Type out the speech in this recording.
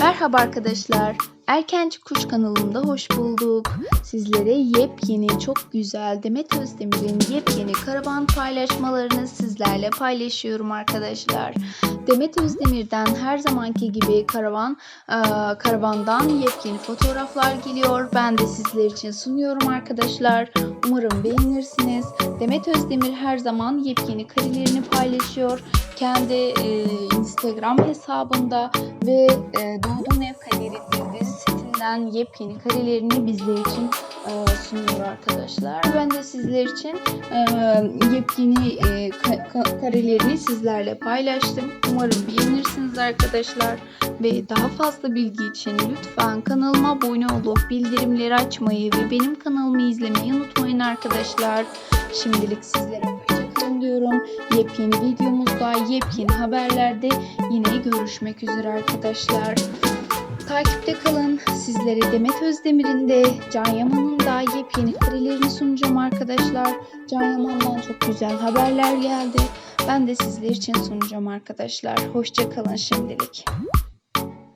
Merhaba arkadaşlar. Erkenci Kuş kanalımda hoş bulduk. Sizlere yepyeni, çok güzel Demet Özdemir'in yepyeni karavan paylaşmalarını sizlerle paylaşıyorum arkadaşlar. Demet Özdemir'den her zamanki gibi karavan e, karavandan yepyeni fotoğraflar geliyor. Ben de sizler için sunuyorum arkadaşlar. Umarım beğenirsiniz. Demet Özdemir her zaman yepyeni karelerini paylaşıyor. Kendi e, Instagram hesabında ve e, Doğduğun Ev Kaleri dizi setinden yepyeni karelerini bizler için e, sunuyor arkadaşlar. Ben de sizler için e, yepyeni e, ka- ka- karelerini sizlerle paylaştım. Umarım beğenirsiniz arkadaşlar. Ve daha fazla bilgi için lütfen kanalıma abone olup bildirimleri açmayı ve benim kanalımı izlemeyi unutmayın arkadaşlar. Şimdilik sizlere hoşçakalın diyorum. Yepyeni videomuzda, yepyeni haberlerde yine görüşmek üzere arkadaşlar. Takipte kalın. Sizlere Demet Özdemir'in de Can Yaman'ın da yepyeni karelerini sunacağım arkadaşlar. Can Yaman'dan çok güzel haberler geldi. Ben de sizler için sunacağım arkadaşlar. Hoşça kalın şimdilik.